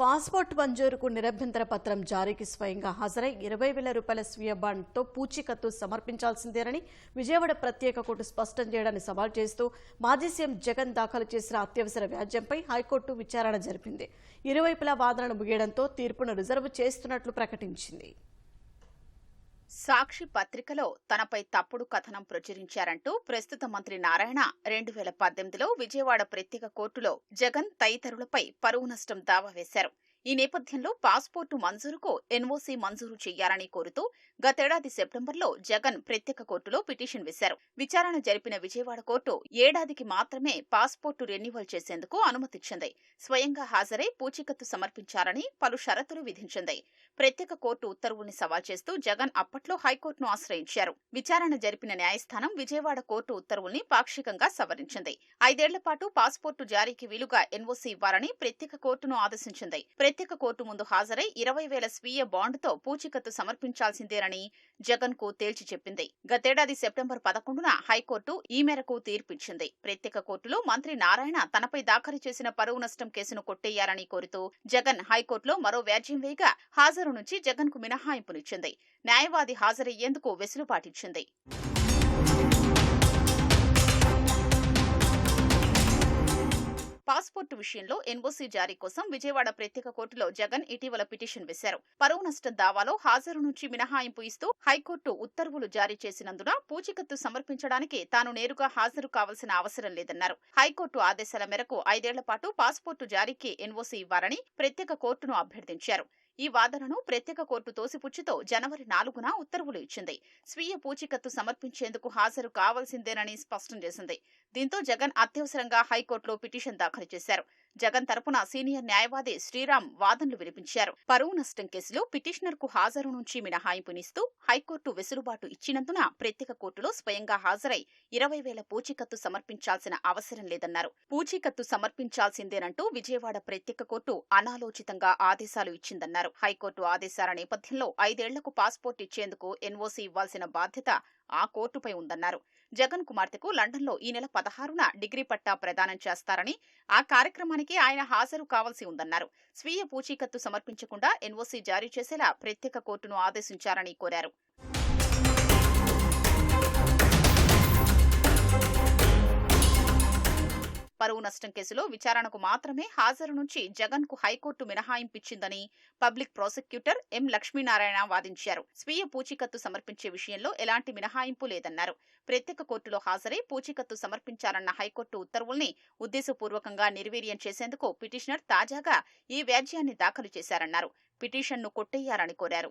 Passport మంజూరుకు నిరభ్యంతర పత్రం జారీకి స్వయంగా హాజరై ఇరవై వేల రూపాయల స్వీయ బాండ్తో పూచీకత్తు సమర్పించాల్సిందేనని విజయవాడ ప్రత్యేక కోర్టు స్పష్టం చేయడాన్ని సవాల్ చేస్తూ మాజీ సీఎం జగన్ దాఖలు చేసిన అత్యవసర వ్యాజ్యంపై హైకోర్టు విచారణ జరిపింది. ఇరువైపులా వాదనలు ముగియడంతో తీర్పును రిజర్వ్ చేస్తున్నట్లు ప్రకటించింది. సాక్షి పత్రికలో తనపై తప్పుడు కథనం ప్రచురించారంటూ ప్రస్తుత మంత్రి నారాయణ రెండు వేల పద్దెనిమిదిలో విజయవాడ ప్రత్యేక కోర్టులో జగన్ తదితరులపై పరువు నష్టం దావా వేశారు. ఈ నేపథ్యంలో పాస్పోర్టు మంజూరుకు ఎన్ఓసీ మంజూరు చేయాలని కోరుతూ గతేడాది సెప్టెంబర్లో జగన్ ప్రత్యేక కోర్టులో పిటిషన్ వేశారు. విచారణ జరిపిన విజయవాడ కోర్టు ఏడాదికి మాత్రమే పాస్పోర్టు రెన్యువల్ చేసేందుకు అనుమతిచ్చింది. స్వయంగా హాజరై పూచీకత్తు సమర్పించాలని పలు షరతులు విధించింది. ప్రత్యేక కోర్టు ఉత్తర్వుల్ని సవాల్ చేస్తూ జగన్ అప్పట్లో హైకోర్టును ఆశ్రయించారు. విచారణ జరిపిన న్యాయస్థానం విజయవాడ కోర్టు ఉత్తర్వుల్ని పాక్షికంగా సవరించింది. ఐదేళ్ళ పాటు పాస్పోర్టు జారీకి వీలుగా ఎన్ఓసీ ఇవ్వాలని ప్రత్యేక కోర్టును ఆదేశించింది. ప్రత్యేక కోర్టు ముందు హాజరై ఇరవై వేల స్వీయ బాండ్తో పూచీకత్తు సమర్పించాల్సిందేనని జగన్కు తేల్చి చెప్పింది. గతేడాది సెప్టెంబర్ పదకొండున హైకోర్టు ఈ మేరకు తీర్పిచ్చింది. ప్రత్యేక కోర్టులో మంత్రి నారాయణ తనపై దాఖలు చేసిన పరువు నష్టం కేసును కొట్టేయాలని కోరుతూ జగన్ హైకోర్టులో మరో వ్యాజ్యం వేయగా హాజరు నుంచి జగన్కు మినహాయింపునిచ్చింది. న్యాయవాది హాజరయ్యేందుకు వెసులుబాటిచ్చింది. పాస్పోర్టు విషయంలో ఎన్ఓసీ జారీ కోసం విజయవాడ ప్రత్యేక కోర్టులో జగన్ ఇటీవల పిటిషన్ వేశారు. పరువు నష్టం దావాలో హాజరు నుంచి మినహాయింపు ఇస్తూ హైకోర్టు ఉత్తర్వులు జారీ చేసినందున పూచికత్తు సమర్పించడానికి తాను నేరుగా హాజరు కావాల్సిన అవసరం లేదన్నారు. హైకోర్టు ఆదేశాల మేరకు ఐదేళ్ళ పాటు పాస్పోర్టు జారీకి ఎన్ఓసీ ఇవ్వాలని ప్రత్యేక కోర్టును అభ్యర్థించారు. ఈ వాదనను ప్రత్యేక కోర్టు తోసిపుచ్చుతో జనవరి నాలుగున ఉత్తర్వులు ఇచ్చింది. స్వీయ పూచికత్తు సమర్పించేందుకు హాజరు కావాల్సిందేనని స్పష్టం చేసింది. దీంతో జగన్ అత్యవసరంగా హైకోర్టులో పిటిషన్ దాఖలు చేశారు. జగన్ తరపున సీనియర్ న్యాయవాది శ్రీరామ్ వాదనలు వినిపించారు. పరువు నష్టం కేసులో పిటిషనర్కు హాజరు నుంచి మినహాయింపునిస్తూ హైకోర్టు వెసులుబాటు ఇచ్చినందున ప్రత్యేక కోర్టులో స్వయంగా హాజరై ఇరవై వేల పూచీకత్తు సమర్పించాల్సిన అవసరం లేదన్నారు. పూచీకత్తు సమర్పించాల్సిందేనంటూ విజయవాడ ప్రత్యేక కోర్టు అనాలోచితంగా ఆదేశాలు ఇచ్చిందన్నారు. హైకోర్టు ఆదేశాల నేపథ్యంలో ఐదేళ్ళకు పాస్పోర్ట్ ఇచ్చేందుకు ఎన్ఓసీ ఇవ్వాల్సిన బాధ్యత ఆ కోర్టుపై ఉందన్నారు. జగన్ కుమార్తెకు లండన్లో ఈ నెల పదహారున డిగ్రీ పట్టా ప్రదానం చేస్తారని ఆ కార్యక్రమానికి ఆయన హాజరు కావాల్సి ఉందన్నారు. స్వీయ పూచీకత్తు సమర్పించకుండా ఎన్ఓసీ జారీ చేసేలా ప్రత్యేక కోర్టును ఆదేశించారని కోరారు. నష్టం కేసులో విచారణకు మాత్రమే హాజరు నుంచి జగన్కు హైకోర్టు మినహాయింపిచ్చిందని పబ్లిక్ ప్రాసిక్యూటర్ ఎం లక్ష్మీనారాయణ వాదించారు. స్వీయ పూచీకత్తు సమర్పించే విషయంలో ఎలాంటి మినహాయింపు లేదన్నారు. ప్రత్యేక కోర్టులో హాజరై పూచీకత్తు సమర్పించాలన్న హైకోర్టు ఉత్తర్వుల్ని ఉద్దేశపూర్వకంగా నిర్వీర్యం చేసేందుకు పిటిషనర్ తాజాగా ఈ వ్యాజ్యాన్ని దాఖలు చేశారన్నారు. పిటిషన్ను కొట్టేయాలని కోరారు.